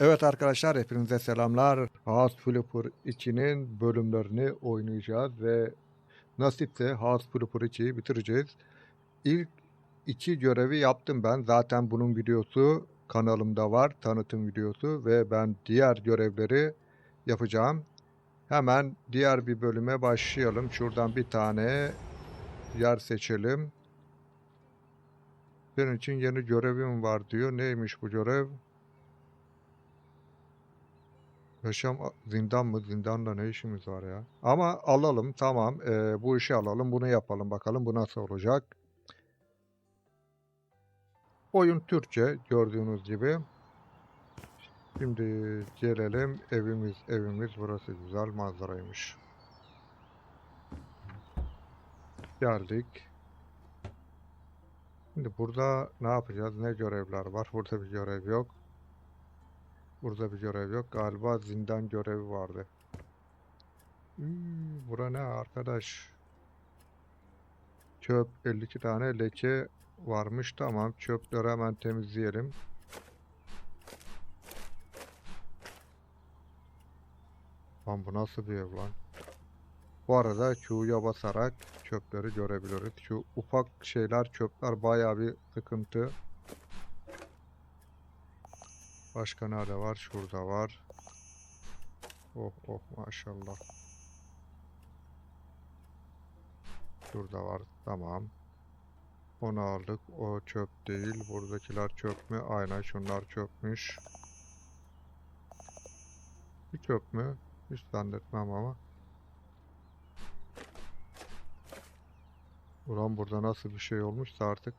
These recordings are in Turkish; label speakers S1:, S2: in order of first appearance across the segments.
S1: Evet arkadaşlar hepinize selamlar. House Flipper 2'nin bölümlerini oynayacağız ve nasipse House Flipper 2'yi bitireceğiz. İlk iki görevi yaptım ben. Zaten bunun videosu kanalımda var. Tanıtım videosu ve ben diğer görevleri yapacağım. Hemen diğer bir bölüme başlayalım. Şuradan bir tane yer seçelim. Senin için yeni görevim var diyor. Neymiş bu görev? Yaşam zindan mı? Zindanla ne işimiz var ya? Ama alalım tamam. Ee, bu işi alalım. Bunu yapalım bakalım. Bu nasıl olacak? Oyun Türkçe gördüğünüz gibi. Şimdi gelelim. Evimiz evimiz. Burası güzel manzaraymış. Geldik. Şimdi burada ne yapacağız? Ne görevler var? Burada bir görev yok. Burada bir görev yok. Galiba zindan görevi vardı. Hmm, bura ne arkadaş? Çöp 52 tane leke varmış. Tamam. Çöpleri hemen temizleyelim. Lan bu nasıl bir ev lan? Bu arada Q'ya basarak çöpleri görebiliriz. Şu ufak şeyler çöpler bayağı bir sıkıntı. Başka nerede var? Şurada var. Oh oh maşallah. Şurada var. Tamam. Onu aldık. O çöp değil. Buradakiler çöp mü? Aynen şunlar çöpmüş. Bir çöp mü? Hiç zannetmem ama. Ulan burada nasıl bir şey olmuşsa artık.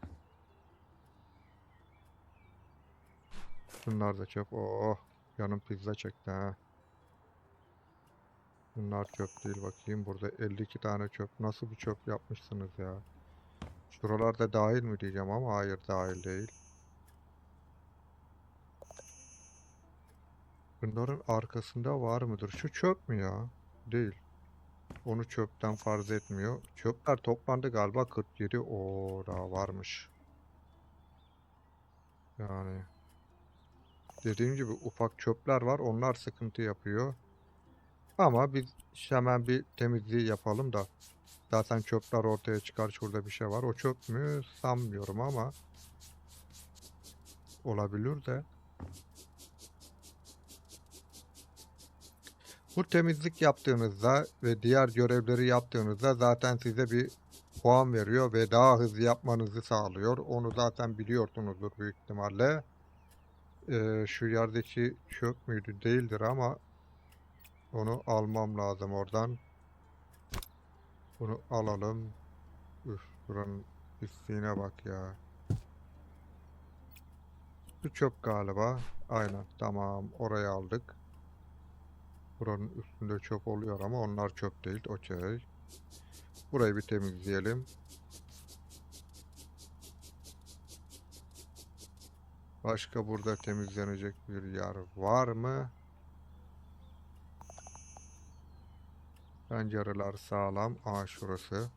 S1: Bunlar da çöp. Oh, yanım pizza çekti ha. Bunlar çöp değil bakayım. Burada 52 tane çöp. Nasıl bir çöp yapmışsınız ya? Şuralarda dahil mi diyeceğim ama hayır dahil değil. Bunların arkasında var mıdır? Şu çöp mü ya? Değil. Onu çöpten farz etmiyor. Çöpler toplandı galiba 47. Oo daha varmış. Yani Dediğim gibi ufak çöpler var. Onlar sıkıntı yapıyor. Ama biz hemen bir temizliği yapalım da. Zaten çöpler ortaya çıkar. Şurada bir şey var. O çöp mü? Sanmıyorum ama. Olabilir de. Bu temizlik yaptığınızda ve diğer görevleri yaptığınızda zaten size bir puan veriyor ve daha hızlı yapmanızı sağlıyor. Onu zaten biliyorsunuzdur büyük ihtimalle. Ee, şu yerdeki çöp müydü? Değildir ama onu almam lazım oradan. Bunu alalım. Üf, buranın pisliğine bak ya. Şu çöp galiba. Aynen. Tamam. Oraya aldık. Buranın üstünde çöp oluyor ama onlar çöp değil. Okey. Burayı bir temizleyelim. Başka burada temizlenecek bir yer var mı? Pencereler sağlam. Aa şurası.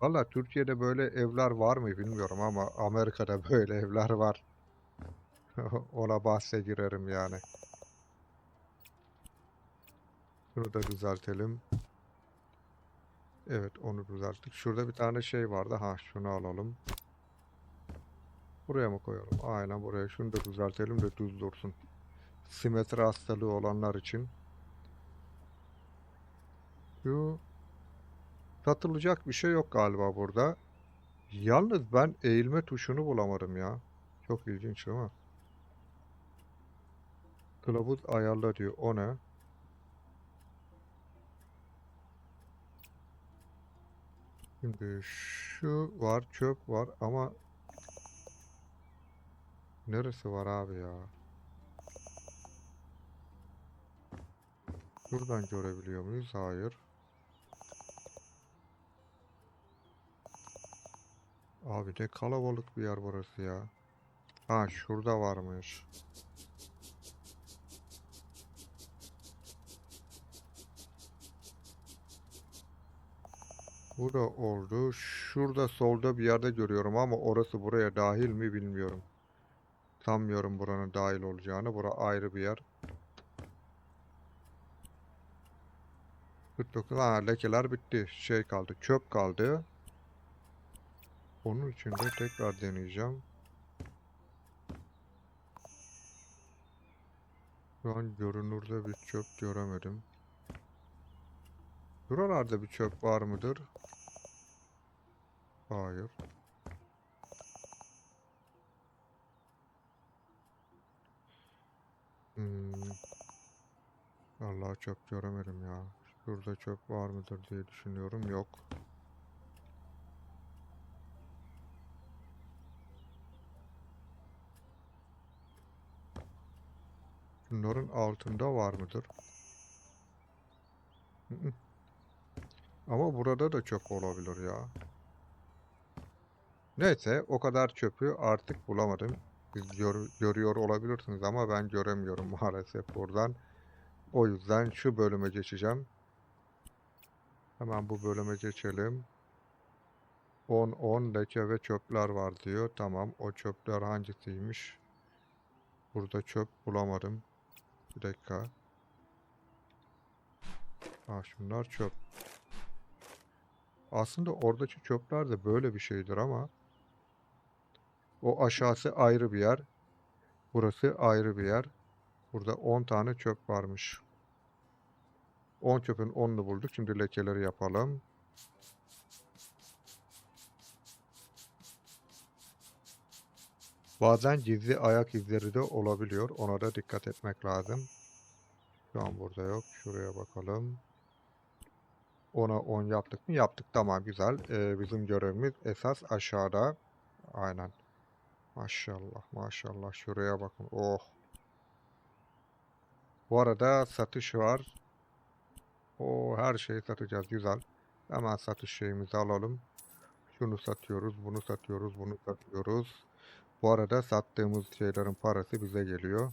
S1: Valla Türkiye'de böyle evler var mı bilmiyorum ama Amerika'da böyle evler var. Ona bahse girerim yani. Bunu da düzeltelim. Evet onu düzelttik. Şurada bir tane şey vardı. Ha şunu alalım. Buraya mı koyalım? Aynen buraya. Şunu da düzeltelim de düz dursun. Simetri hastalığı olanlar için. Şu satılacak bir şey yok galiba burada. Yalnız ben eğilme tuşunu bulamadım ya. Çok ilginç değil mi? Kılavuz ayarla diyor. O ne? Şimdi şu var, çöp var ama neresi var abi ya? Buradan görebiliyor muyuz? Hayır. Abi ne kalabalık bir yer burası ya. Ha şurada varmış. Bu da oldu. Şurada solda bir yerde görüyorum ama orası buraya dahil mi bilmiyorum. Sanmıyorum buranın dahil olacağını. Bura ayrı bir yer. 49. Ha, lekeler bitti. Şey kaldı. Çöp kaldı. Onun için de tekrar deneyeceğim. Şu an görünürde bir çöp göremedim. Buralarda bir çöp var mıdır? Hayır. Hmm. Vallahi çöp göremedim ya. Şurada çöp var mıdır diye düşünüyorum. Yok. Bunların altında var mıdır? Hı hı. Ama burada da çöp olabilir ya. Neyse o kadar çöpü artık bulamadım. Siz gör- görüyor olabilirsiniz ama ben göremiyorum maalesef buradan. O yüzden şu bölüme geçeceğim. Hemen bu bölüme geçelim. 10 10 leke ve çöpler var diyor. Tamam o çöpler hangisiymiş? Burada çöp bulamadım. Bir dakika. Ha şunlar çöp. Aslında oradaki çöpler de böyle bir şeydir ama o aşağısı ayrı bir yer. Burası ayrı bir yer. Burada 10 tane çöp varmış. 10 çöpün 10'unu bulduk. Şimdi lekeleri yapalım. Bazen gizli ayak izleri de olabiliyor. Ona da dikkat etmek lazım. Şu an burada yok. Şuraya bakalım. Ona 10 yaptık mı? Yaptık. Tamam güzel. Ee, bizim görevimiz esas aşağıda. Aynen. Maşallah maşallah. Şuraya bakın. Oh. Bu arada satış var. O her şeyi satacağız. Güzel. Hemen satış şeyimizi alalım. Şunu satıyoruz, bunu satıyoruz, bunu satıyoruz. Bu arada sattığımız şeylerin parası bize geliyor.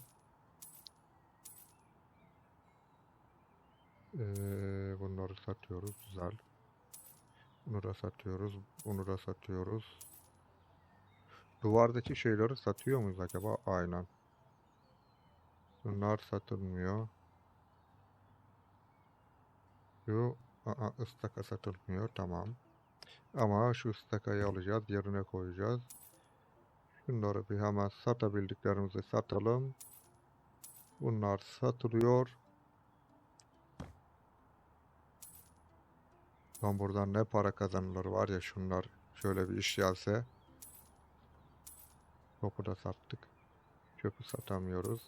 S1: Ee, bunları satıyoruz. Güzel. Bunu da satıyoruz. Bunu da satıyoruz. Duvardaki şeyleri satıyor muyuz acaba? Aynen. Bunlar satılmıyor. Şu aa, ıstaka satılmıyor. Tamam. Ama şu ıstakayı alacağız. Yerine koyacağız. Şunları bir hemen satabildiklerimizi satalım. Bunlar satılıyor. Lan buradan ne para kazanılır var ya şunlar şöyle bir iş gelse. Topu da sattık. Çöpü satamıyoruz.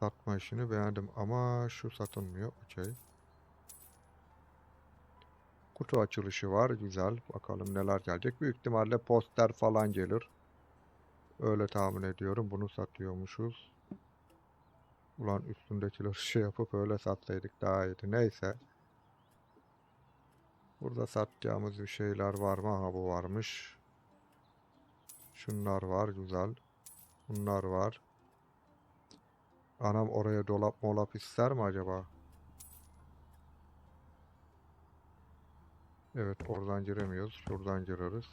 S1: Satma işini beğendim ama şu satılmıyor. Okey. Kutu açılışı var. Güzel. Bakalım neler gelecek. Büyük ihtimalle poster falan gelir. Öyle tahmin ediyorum. Bunu satıyormuşuz. Ulan üstündekileri şey yapıp öyle satsaydık daha iyiydi. Neyse. Burada satacağımız bir şeyler var mı? Ha bu varmış. Şunlar var. Güzel. Bunlar var. Anam oraya dolap molap ister mi acaba? Evet oradan giremiyoruz. Şuradan gireriz.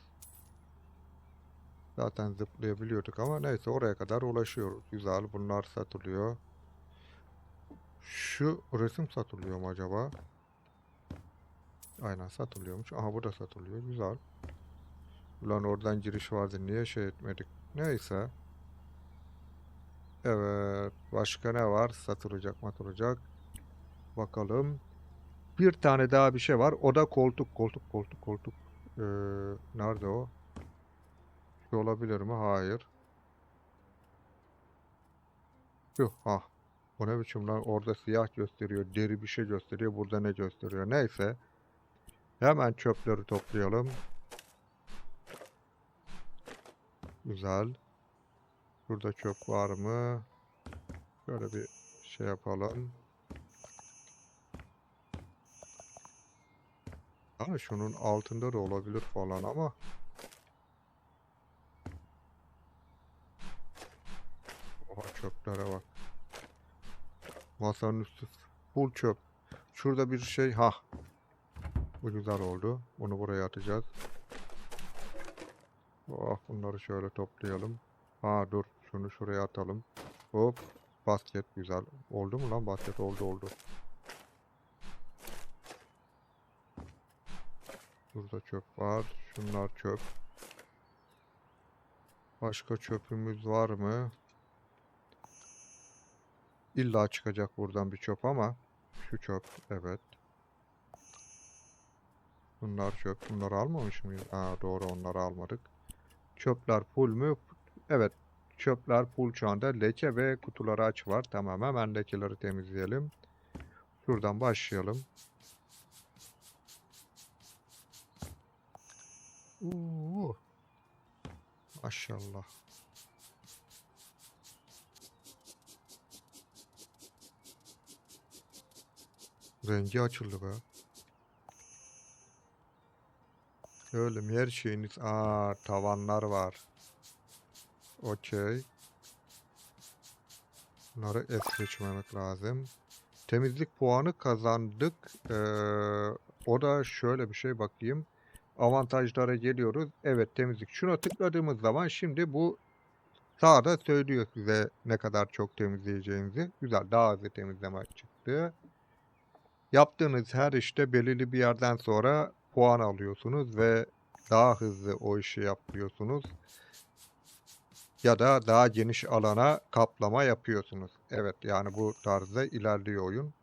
S1: Zaten zıplayabiliyorduk ama neyse oraya kadar ulaşıyoruz. Güzel bunlar satılıyor. Şu resim satılıyor mu acaba? Aynen satılıyormuş. Aha bu da satılıyor. Güzel. Ulan oradan giriş vardı. Niye şey etmedik? Neyse. Evet. Başka ne var? Satılacak matılacak. Bakalım. Bir tane daha bir şey var. O da koltuk. Koltuk koltuk koltuk. Ee, nerede o? Şu olabilir mi? Hayır. Şu. Ha. O ne biçim lan? Orada siyah gösteriyor. Deri bir şey gösteriyor. Burada ne gösteriyor? Neyse. Hemen çöpleri toplayalım. Güzel. Burada çöp var mı? Şöyle bir şey yapalım. Ha şunun altında da olabilir falan ama çöplere bak. Masanın üstü Bul çöp. Şurada bir şey. Ha. Bu güzel oldu. Bunu buraya atacağız. Oh, bunları şöyle toplayalım. Ha dur. Şunu şuraya atalım. Hop. Basket güzel. Oldu mu lan? Basket oldu oldu. Burada çöp var. Şunlar çöp. Başka çöpümüz var mı? İlla çıkacak buradan bir çöp ama şu çöp evet. Bunlar çöp. Bunları almamış mıyız? Aa, doğru onları almadık. Çöpler full mü? Evet. Çöpler full şu anda. Leke ve kutuları aç var. Tamam hemen lekeleri temizleyelim. Şuradan başlayalım. Oo. Maşallah. Rengi açıldı be. Öyle? Her şeyiniz... Aa, tavanlar var. Okey. Bunları es geçmemek lazım. Temizlik puanı kazandık. Ee, o da şöyle bir şey bakayım. Avantajlara geliyoruz. Evet temizlik. Şuna tıkladığımız zaman şimdi bu sağda söylüyor size ne kadar çok temizleyeceğinizi. Güzel. Daha hızlı temizleme çıktı. Yaptığınız her işte belirli bir yerden sonra puan alıyorsunuz ve daha hızlı o işi yapıyorsunuz. Ya da daha geniş alana kaplama yapıyorsunuz. Evet yani bu tarzda ilerliyor oyun.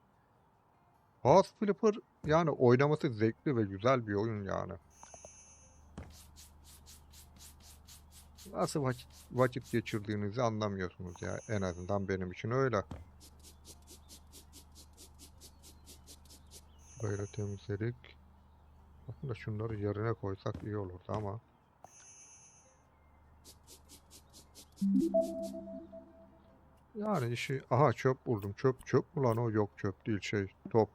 S1: House Flipper yani oynaması zevkli ve güzel bir oyun yani. Nasıl vakit, vakit geçirdiğinizi anlamıyorsunuz ya. En azından benim için öyle. Böyle temizledik. Aslında şunları yerine koysak iyi olurdu ama. Yani işi... Aha çöp buldum. Çöp çöp mü lan o? Yok çöp değil şey. Top.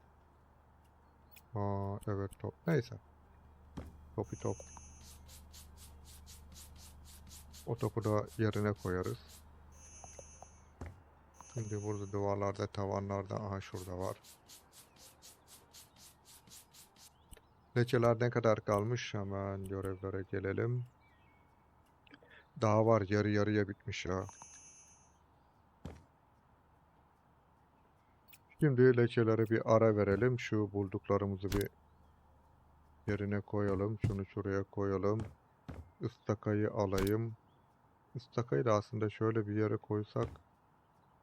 S1: Aa evet top. Neyse. Topi top. O topu da yerine koyarız. Şimdi burada duvarlarda, tavanlarda, aha şurada var. Lekeler ne kadar kalmış? Hemen görevlere gelelim. Daha var, yarı yarıya bitmiş ya. Şimdi lekelere bir ara verelim. Şu bulduklarımızı bir yerine koyalım. Şunu şuraya koyalım. Istakayı alayım. Istakayı da aslında şöyle bir yere koysak.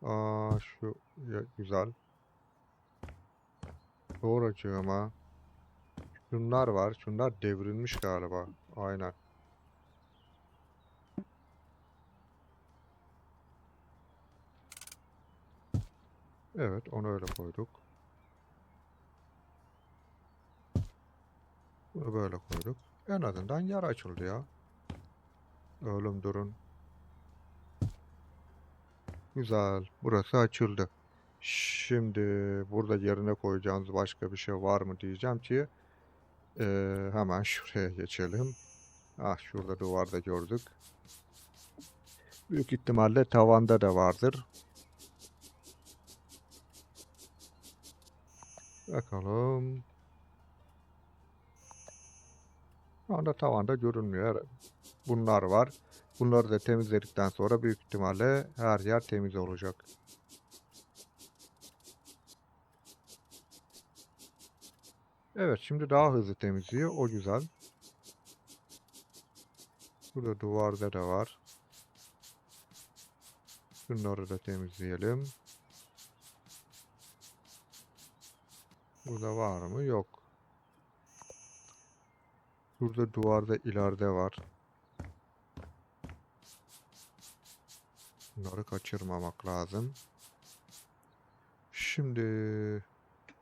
S1: Aa şu ya, güzel. Doğracığıma. Şunlar var. Şunlar devrilmiş galiba. Aynen. Evet, onu öyle koyduk. Bunu böyle koyduk. En azından yer açıldı ya. Ölüm durun. Güzel. Burası açıldı. Şimdi burada yerine koyacağınız başka bir şey var mı diyeceğim ki eee, hemen şuraya geçelim. Ah şurada duvarda gördük. Büyük ihtimalle tavanda da vardır. Bakalım. Şu anda tavanda görünmüyor. Bunlar var. Bunları da temizledikten sonra büyük ihtimalle her yer temiz olacak. Evet şimdi daha hızlı temizliyor. O güzel. Burada duvarda da var. Bunları da temizleyelim. Burada var mı? Yok. Burada duvarda ileride var. Bunları kaçırmamak lazım. Şimdi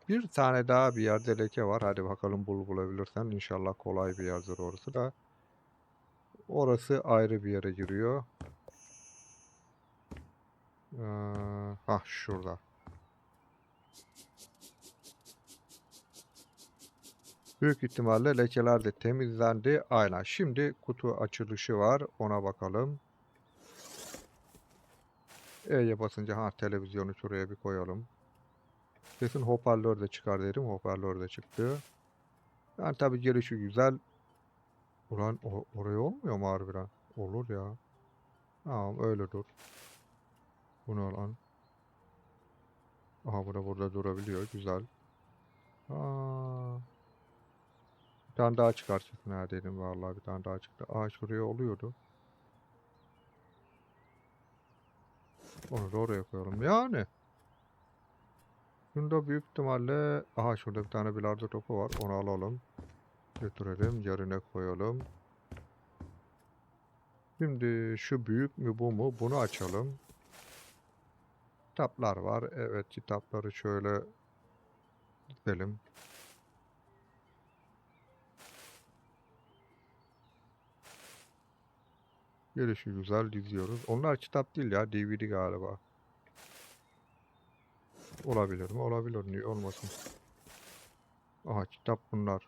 S1: bir tane daha bir yerde leke var. Hadi bakalım bul bulabilirsen. İnşallah kolay bir yerdir orası da. Orası ayrı bir yere giriyor. Ee, hah şurada. Büyük ihtimalle lekeler de temizlendi. Aynen. Şimdi kutu açılışı var. Ona bakalım. E'ye basınca ha televizyonu şuraya bir koyalım. Kesin hoparlör de çıkar dedim. Hoparlör de çıktı. Yani tabii gelişi güzel. Ulan o, oraya olmuyor mu harbiden? Olur ya. Tamam öyle dur. Bu ne lan? Aha bu da burada durabiliyor. Güzel. Aa. Bir tane daha çıkar çıksın ha dedim vallahi bir tane daha çıktı. Aa şuraya oluyordu. Onu da oraya koyalım. Yani. Bunda büyük ihtimalle... Aha şurada bir tane bilardo topu var. Onu alalım. Götürelim. Yerine koyalım. Şimdi şu büyük mü bu mu? Bunu açalım. Kitaplar var. Evet kitapları şöyle dizelim. Gelişi güzel diziyoruz. Onlar kitap değil ya. DVD galiba. Olabilir mi? Olabilir. Niye olmasın? Aha kitap bunlar.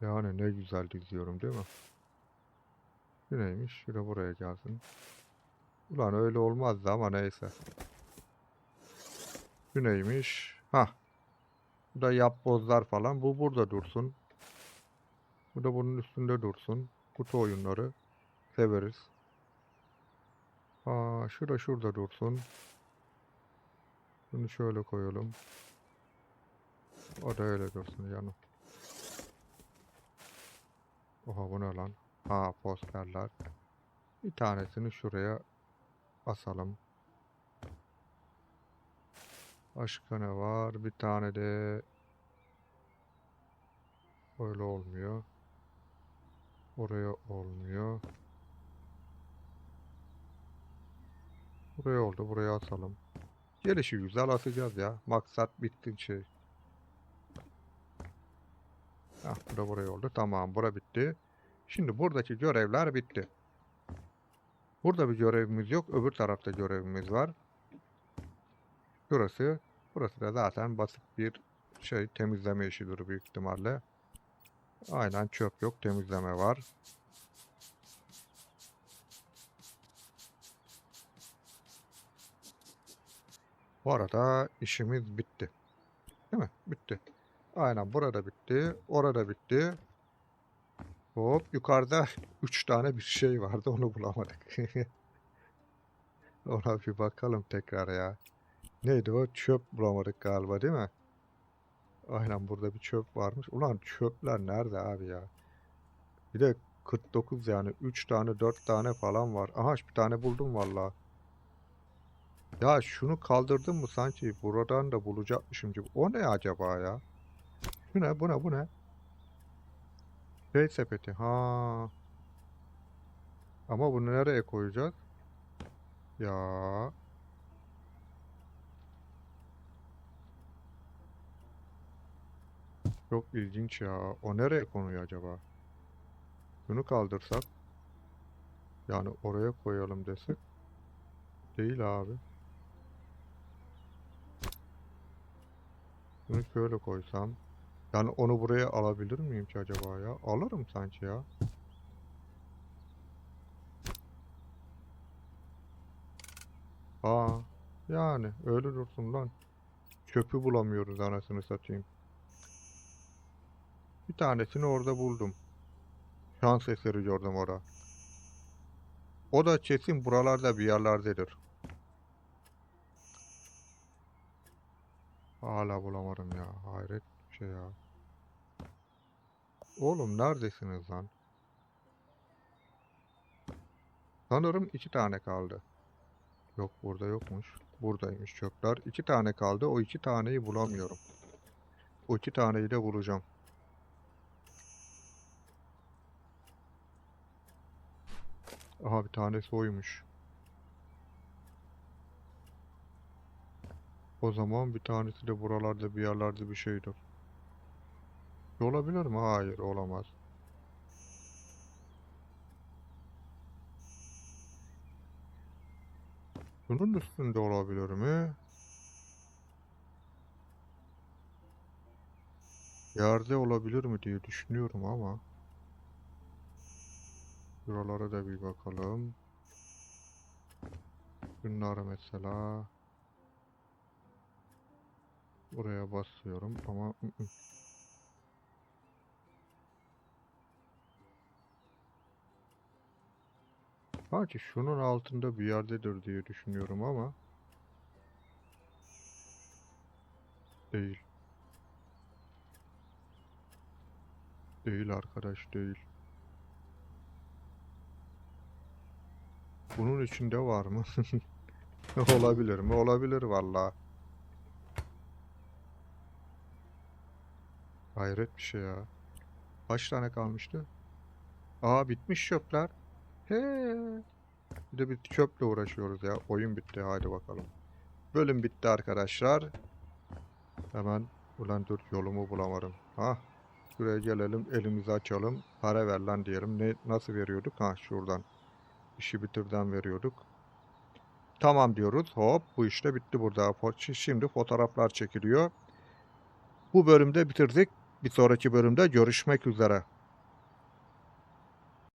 S1: Yani ne güzel diziyorum değil mi? Bu neymiş? Şu da buraya gelsin. Ulan öyle olmazdı ama neyse. Bu neymiş? Hah. Bu da yapbozlar falan. Bu burada dursun. Bu da bunun üstünde dursun. Kutu oyunları. Severiz. Aa, şu da şurada dursun. Bunu şöyle koyalım. O da öyle dursun yanım. Oha bu ne lan? Ha posterler. Bir tanesini şuraya asalım. Başka ne var? Bir tane de öyle olmuyor. Oraya olmuyor. Buraya oldu. Buraya asalım. Gelişi güzel asacağız ya. Maksat bitti şey. Ah bu da buraya oldu. Tamam bura bitti. Şimdi buradaki görevler bitti. Burada bir görevimiz yok. Öbür tarafta görevimiz var. Burası. Burası da zaten basit bir şey temizleme işidir büyük ihtimalle. Aynen çöp yok temizleme var. Bu arada işimiz bitti. Değil mi? Bitti. Aynen burada bitti. Orada bitti. Hop yukarıda 3 tane bir şey vardı onu bulamadık. Ona bir bakalım tekrar ya. Neydi o? Çöp bulamadık galiba değil mi? Aynen burada bir çöp varmış. Ulan çöpler nerede abi ya? Bir de 49 yani 3 tane 4 tane falan var. Aha bir tane buldum valla. Ya şunu kaldırdım mı sanki buradan da bulacakmışım gibi. O ne acaba ya? Bu ne bu ne bu ne? Şey sepeti. Ha. Ama bunu nereye koyacağız? Ya. Çok ilginç ya. O nereye konuyor acaba? Bunu kaldırsak. Yani oraya koyalım desek. Değil abi. Bunu şöyle koysam. Yani onu buraya alabilir miyim ki acaba ya? Alırım sanki ya. Aa, yani öyle dursun lan. Çöpü bulamıyoruz anasını satayım. Bir tanesini orada buldum. Şans eseri gördüm orada. O da kesin buralarda bir yerlerdedir. Hala bulamadım ya. Hayret şey ya. Oğlum neredesiniz lan? Sanırım iki tane kaldı. Yok burada yokmuş. Buradaymış çöpler. İki tane kaldı. O iki taneyi bulamıyorum. O iki taneyi de bulacağım. Aha bir tanesi oymuş. O zaman bir tanesi de buralarda bir yerlerde bir şeydir. Olabilir mi? Hayır olamaz. Bunun üstünde olabilir mi? Yerde olabilir mi diye düşünüyorum ama. Şuralara da bir bakalım. Bunları mesela buraya basıyorum ama ı ı. Sanki şunun altında bir yerdedir diye düşünüyorum ama değil. Değil arkadaş değil. Bunun içinde var mı? Olabilir mi? Olabilir valla. Hayret bir şey ya. Kaç tane kalmıştı? Aa bitmiş çöpler. He. Bir de bir çöple uğraşıyoruz ya. Oyun bitti. Haydi bakalım. Bölüm bitti arkadaşlar. Hemen ulan dur yolumu bulamadım. Ha. Şuraya gelelim. Elimizi açalım. Para ver lan diyelim. Ne, nasıl veriyorduk? Ha şuradan. İşi bitirden veriyorduk. Tamam diyoruz. Hop bu işte bitti burada. Şimdi fotoğraflar çekiliyor. Bu bölümde bitirdik. Bir sonraki bölümde görüşmek üzere.